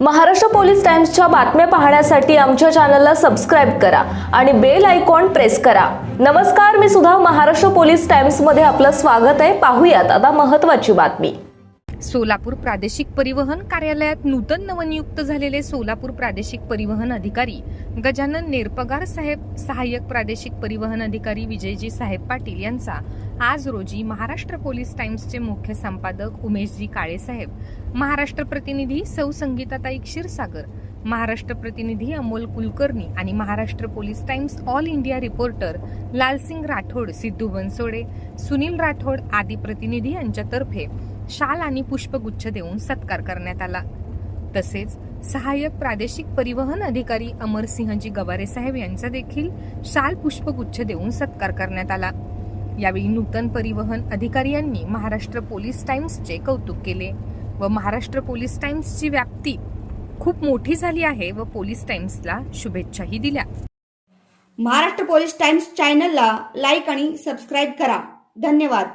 Maharashtra police टाइम्सच्या बातम्या पाहण्यासाठी आमच्या चॅनलला सबस्क्राईब करा आणि बेल आयकॉन प्रेस करा. नमस्कार मी सुद्धा महाराष्ट्र पोलीस टाइम्समध्ये आपलं स्वागत आहे. पाहूयात आता महत्त्वाची बातमी. सोलापूर प्रादेशिक परिवहन कार्यालयात नूतन नवनियुक्त झालेले सोलापूर प्रादेशिक परिवहन अधिकारी गजानन नेरपगार साहेब सहाय्यक प्रादेशिक परिवहन अधिकारी विजयजी साहेब पाटील यांचा आज रोजी महाराष्ट्र पोलीस टाइम्सचे मुख्य संपादक उमेशजी काळेसाहेब महाराष्ट्र प्रतिनिधी सौ संगीताताई क्षीरसागर महाराष्ट्र प्रतिनिधी अमोल कुलकर्णी आणि Maharashtra police Times all India reporter Lalsingh Rathod Sidhu Bansode Sunil Rathod आदी प्रतिनिधी यांच्यातर्फे शाल आणि पुष्पगुच्छ देऊन सत्कार करण्यात आला. तसेच सहाय्यक प्रादेशिक परिवहन अधिकारी अमरसिंहजी गवारे साहेब यांचा देखील शाल पुष्पगुच्छ देऊन सत्कार करण्यात आला. यावेळी नूतन परिवहन अधिकारी यांनी महाराष्ट्र पोलीस टाइम्सचे कौतुक केले व महाराष्ट्र पोलीस टाइम्सची व्याप्ती खूप मोठी झाली आहे व पोलीस टाइम्सला शुभेच्छाही दिल्या. महाराष्ट्र पोलीस टाइम्स चॅनलला लाईक आणि सबस्क्राईब करा. धन्यवाद.